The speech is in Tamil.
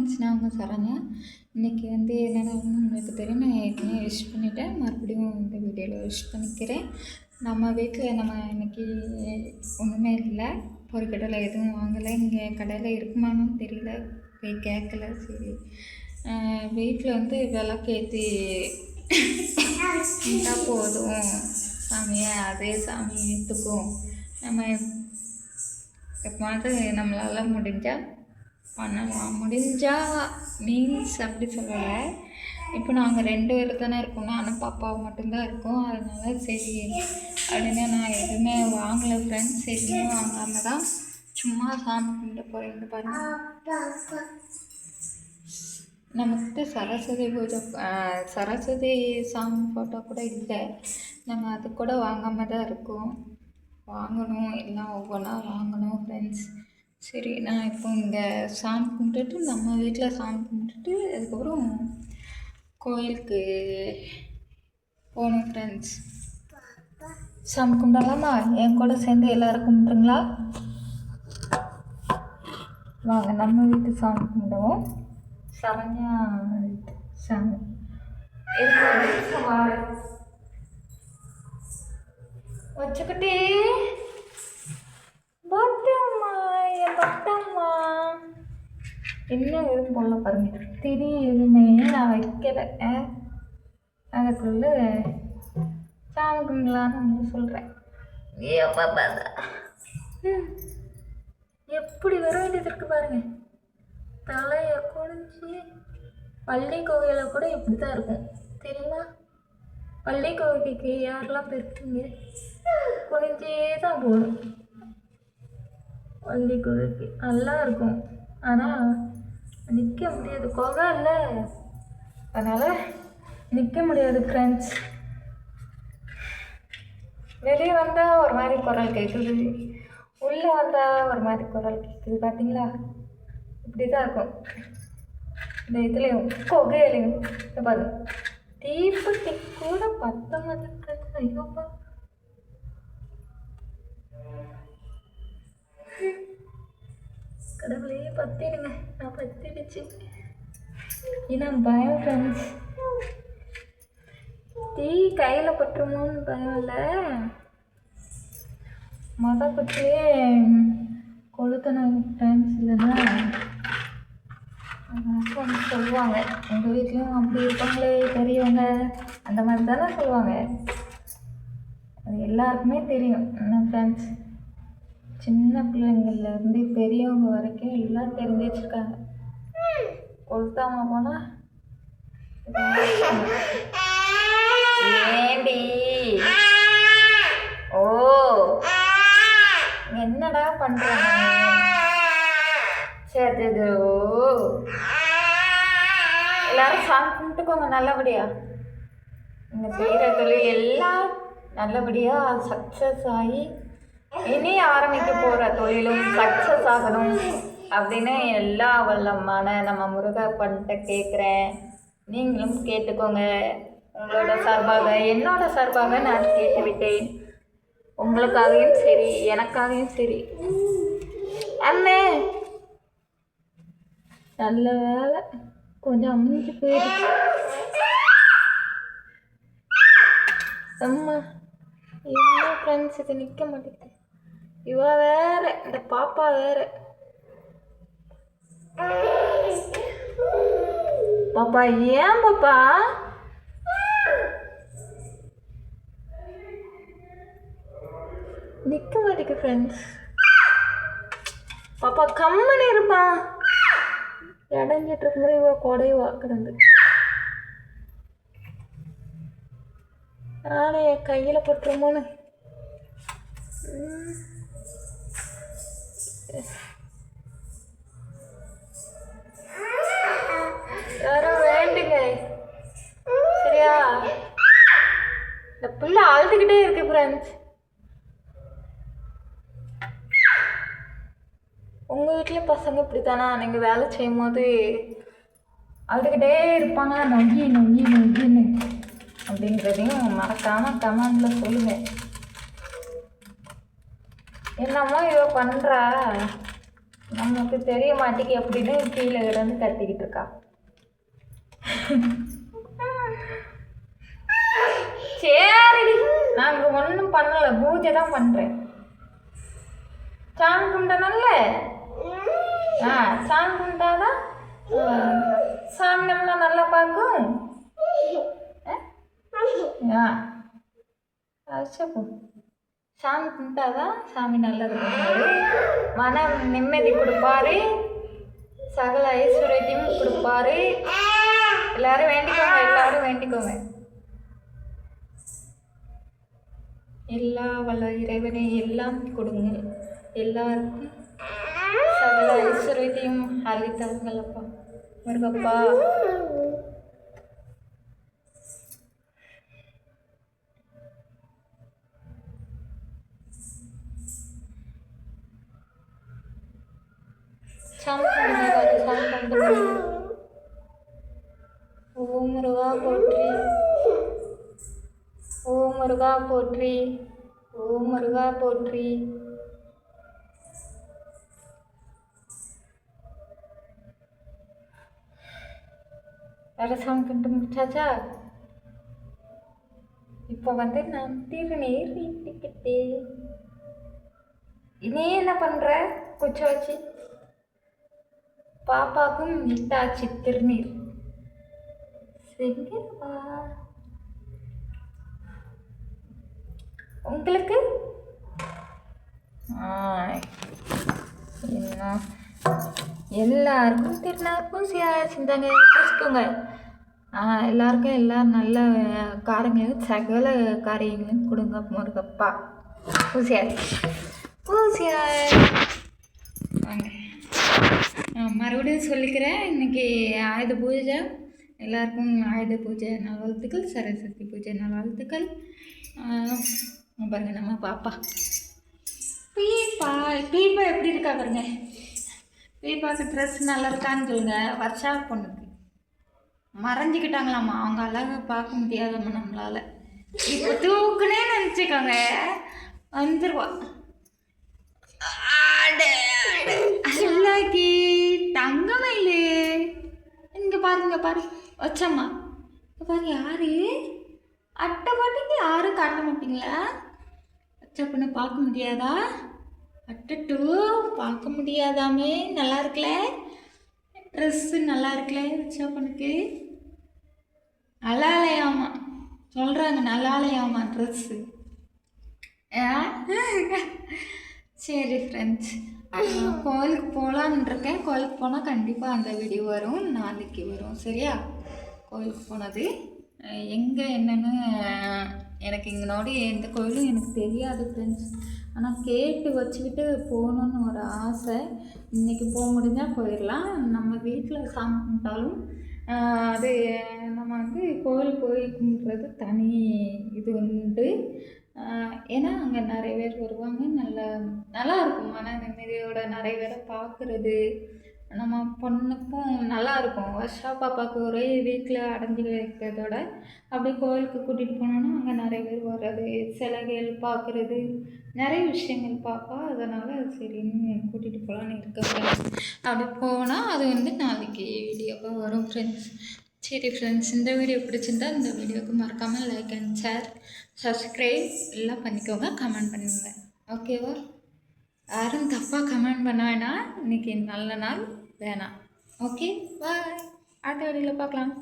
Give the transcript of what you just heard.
ஃப்ரெண்ட்ஸ் நான் உங்கள் சரண்யா இன்றைக்கி வந்து என்னென்ன உங்களுக்கு தெரியும் நான் ஏற்கனவே விஷ் பண்ணிவிட்டேன் மறுபடியும் இந்த வீடியோவில் விஷ் பண்ணிக்கிறேன். நம்ம வீட்டில் நம்ம இன்றைக்கி ஒன்றுமே இல்லை. பொருட்கடலை எதுவும் வாங்கலை. இங்கே கடையில் இருக்குமான்னு தெரியல. போய் கேட்கல. சரி. வீட்டில் வந்து விளக்கேற்றி இருந்தால் போதும். சாமியை அதே சாமி ஏற்றுக்கும் நம்ம எப்போது நம்மளால் முடிஞ்சால் பண்ணலாம். முடிஞ்சா மீன்ஸ் அப்படி சொல்லலை. இப்போ நாங்கள் ரெண்டு பேர் தானே இருக்கோம்னா ஆனால் பாப்பாவை மட்டும்தான் இருக்கோம். அதனால சரி அப்படின்னு நான் எதுவுமே வாங்கலை ஃப்ரெண்ட்ஸ் எதுவுமே வாங்காமல் தான் சும்மா சாமி கும்பிட்டு போகிறேன் பாருங்கள் நமக்கு சரஸ்வதி பூஜை சரஸ்வதி சாமி ஃபோட்டோ கூட இல்லை. நம்ம அது கூட வாங்காமல் தான் இருக்கோம். வாங்கணும் எல்லாம் ஒவ்வொன்றா வாங்கணும் ஃப்ரெண்ட்ஸ் சரி நான் இப்போ இங்கே சாமி கும்பிட்டுட்டு நம்ம வீட்டில் சாமி கும்பிட்டுட்டு அதுக்கப்புறம் கோயிலுக்கு போகணும் ஃப்ரெண்ட்ஸ் சாமி கும்பிடலாமா? என் கூட சேர்ந்து எல்லோரும் கும்பிட்டுங்களா வாங்க நம்ம வீட்டு சாமி கும்பிடுவோம். சரண்யா வீட்டு சாமி. வச்சுக்கிட்டே. இன்னும் எதுவும் போடல பாருங்க. திரி எதுவுமே நான் வைக்கல. ஆ? அதுக்குள்ள சாமி கும்பிடலான்னு வந்து சொல்கிறேன் எப்படி வர வேண்டியது இருக்கு பாருங்க. தலையை குனிஞ்சு பள்ளி கோவிலில் கூட இப்படி தான் இருக்கும். தெரியுமா? பள்ளி கோவிலுக்கு யாரெல்லாம் போயிருக்கீங்க? குனிஞ்சே தான் போகணும். பள்ளி கோவிலுக்கு நல்லா இருக்கும். ஆனால் நிற்க முடியாது. குகை இல்லை. அதனால் நிற்க முடியாது ஃப்ரெண்ட்ஸ் வெளியே வந்தால் ஒரு மாதிரி குரல் கேட்குது உள்ளே வந்தால் ஒரு மாதிரி குரல் கேட்குது பார்த்தீங்களா இப்படி தான் இருக்கும். இந்த இதுலேயும் கொகையிலையும். இப்போ பாரு தீப்பெட்டி கூட பத்த மாட்டேங்குது ஐயோப்பா கடவுளே பத்திடுங்க. நான் பத்திடுச்சு. ஏன்னா பயம் ஃப்ரெண்ட்ஸ் தீ கையில் பட்டுருமோன்னு பயம் இல்லை. மொத குச்சியே கொளுத்தணும் ஃப்ரெண்ட்ஸ் இல்லைன்னா சொல்லுவாங்க. எங்கள் வீட்லேயும் அப்படி இருப்பாங்களே பெரியவங்க. அந்த மாதிரி தானே சொல்லுவாங்க. அது எல்லாருக்குமே தெரியும். என்ன ஃப்ரெண்ட்ஸ் சின்ன பிள்ளைங்கள்லேருந்து பெரியவங்க வரைக்கும் எல்லாம் தெரிஞ்சு வச்சுருக்காங்க கொளுத்தாம போனால் ஏண்டி? ஓ என்னடா பண்ணுறாங்க சரி சரி ஓ எல்லாரும் சாமி கும்பிட்டுக்கோங்க நல்லபடியா. இந்த செய்கிற தொழில் எல்லாம் நல்லபடியாக சக்ஸஸ் ஆகி இனி ஆரம்பிக்க போகிற தொழிலும் சக்ஸஸ் ஆகணும் அப்படின்னு எல்லா வல்லமான நம்ம முருகப்பன்கிட்ட கேட்குறேன் நீங்களும் கேட்டுக்கோங்க. உங்களோட சார்பாக என்னோட சார்பாக நான் கேட்டுவிட்டேன். உங்களுக்காகவும் சரி எனக்காகவும் சரி. அண்ணே! நல்ல வேலை கொஞ்சம் அமைஞ்சு போயிடுச்சு அம்மா என்ன ஃப்ரெண்ட்ஸ் இது? நிற்க மாட்டேங்குது. இவ வேற இந்த பாப்பா வேற. பாப்பா ஏன் பாப்பா? நிற்க மாட்டேங்க ஃப்ரெண்ட்ஸ் பாப்பா கம்மனு இருப்பா. இடைஞ்சிட்டு இருக்கும்போது இவ குடைவா கிடந்து நானே என் கையில் பட்டுருமோன்னு. ம். யாரும் வேண்டுங்க. சரியா? இந்த பிள்ளை அழுதுகிட்டே இருக்கு ஃப்ரெண்ட்ஸ் உங்கள் வீட்லேயும் பசங்க இப்படி தானா நீங்கள் வேலை செய்யும் போது அழுதுகிட்டே இருப்பாங்க. நொங்கி நொங்கி நொங்கின்னு. அப்படின்றதையும் மறக்காமல் கமெண்டில் சொல்லுங்கள் என்னம்மா இவ பண்ணுறா நமக்கு தெரிய மாட்டேங்க எப்படின்னு கீழே கிடந்து கத்திக்கிட்டு இருக்கா. சரிடி நாங்கள் ஒன்றும் பண்ணலை பூஜை தான் பண்ணுறேன் சாமி கும்பிட்டனால ஆ சாமி கும்பிட்டாதான் சாமி நம்மள நல்லா பார்க்கும். ஆ? அச்சப்போ சாமி கும்பிட்டாதான் சாமி நல்லது மன நிம்மதி கொடுப்பாரு. சகல ஐஸ்வர்யத்தையும் கொடுப்பாரு. எல்லாரும் வேண்டிக்கோங்க எல்லாரும் வேண்டிக்கோங்க. எல்லா வல்ல இறைவனை எல்லாம் கொடுங்க. எல்லாருக்கும் சகல ஐஸ்வர்யத்தையும் அளித்தார்களப்பா முருகப்பா. சாமி கும்பிடுங்க சாமி கும்பிடுங்க ஓம் முருகா போற்றி. ஓம் முருகா போற்றி. ஓம் முருகா போற்றி. வேற சாமி கும்பிட்டு முடிச்சாச்சா? இப்போ வந்து நான் திருநீர் வீட்டுக்கிட்டே இனி என்ன பண்ணுற குச்ச வச்சு பாப்பாக்கும் இட்டாச்சு திருநீர். செங்கப்பா உங்களுக்கு? என்ன? எல்லாருக்கும் திருநாக்கும் சிந்தாங்க பேசிக்கோங்க. ஆ எல்லாருக்கும் எல்லா நல்ல காரங்களும் சகல காரியங்களும் கொடுங்க முருகப்பா. பூசியாச்சு பூசியா வாங்க. மறுபடியும் சொல்லிக்கிறேன். இன்னைக்கு ஆயுத பூஜை. எல்லாருக்கும் ஆயுத பூஜை நல்வாழ்த்துக்கள். சரஸ்வதி பூஜை நல்வாழ்த்துக்கள். பாருங்கள் நம்ம பாப்பா. பீப்பா பீப்பா எப்படி இருக்கா பாருங்க? பீப்பாவுக்கு ட்ரெஸ் நல்லா இருக்கான்னு சொல்லுங்க. வர்ஷா பொண்ணுக்கு. மறைஞ்சிக்கிட்டாங்களாம்மா. அவங்க அழகை பார்க்க முடியாதம்மா நம்மளால். இப்போ தூக்குனே நினச்சிக்கோங்க. வந்துருவா. அல்லாக்கி பாருங்க பாரு. வச்சம்மா. பாரு யாரு? அட்டை பாட்டிக்கு யாரும் காட்ட மாட்டீங்களா? வச்ச பார்க்க முடியாதா? அட்டட்டு பார்க்க முடியாதாமே. நல்லா இருக்குல்ல ட்ரெஸ்ஸு நல்லா இருக்குல்ல வச்ச பொண்ணுக்கு? நல்லா இல்லையாமா சொல்கிறாங்க நல்லா இல்லையாமா ட்ரெஸ்ஸு சரி ஃப்ரெண்ட்ஸ் கோயிலுக்கு போகலான்னு இருக்கேன் கோயிலுக்கு போனால் கண்டிப்பாக அந்த வீடியோ வரும் நாளைக்கு வரும். சரியா? கோயிலுக்கு போனது. எங்கே என்னென்னு எனக்கு இங்கனோட எந்த கோயிலும் எனக்கு தெரியாது ஃப்ரெண்ட்ஸ் ஆனால் கேட்டு வச்சுக்கிட்டு போகணுன்னு ஒரு ஆசை. இன்றைக்கி போக முடிஞ்சால் போயிடலாம் நம்ம வீட்டில் சாமி கும்பிட்டாலும் அது நம்ம வந்து கோயில் போய் கும்பிட்றது தனி இது உண்டு. ஏன்னா அங்கே நிறைய பேர் வருவாங்க. நல்லா நல்லா இருக்கும். மன நிம்மதியோட நிறைய பேரை பார்க்குறது. நம்ம பொண்ணுக்கும் நல்லா இருக்கும். வர்ஷா பாப்பாவுக்கு ஒரே வீட்டில் அடைஞ்சி வைக்கிறதோட அப்படியே கோயிலுக்கு கூட்டிகிட்டு போனோன்னா அங்கே நிறைய பேர் வர்றது சிலைகள் பார்க்குறது நிறைய விஷயங்கள் பார்ப்பா. அதனால் சரின்னு கூட்டிகிட்டு போகலான்னு இருக்க அப்படி போனால் அது வந்து நாளைக்கு வீடியோவாக வரும் ஃப்ரெண்ட்ஸ் சரி ஃப்ரெண்ட்ஸ் இந்த வீடியோ பிடிச்சிருந்தா இந்த வீடியோவுக்கு மறக்காமல் லைக் அண்ட் ஷேர் சப்ஸ்கிரைப் எல்லாம் பண்ணிக்கோங்க கமெண்ட் பண்ணுங்க. ஓகேவா யாரும் தப்பாக கமெண்ட் பண்ண வேணாம். இன்னைக்கு நல்ல நாள் வேணாம். ஓகே பாய் அடுத்த வீடியோவில் பார்க்கலாம்.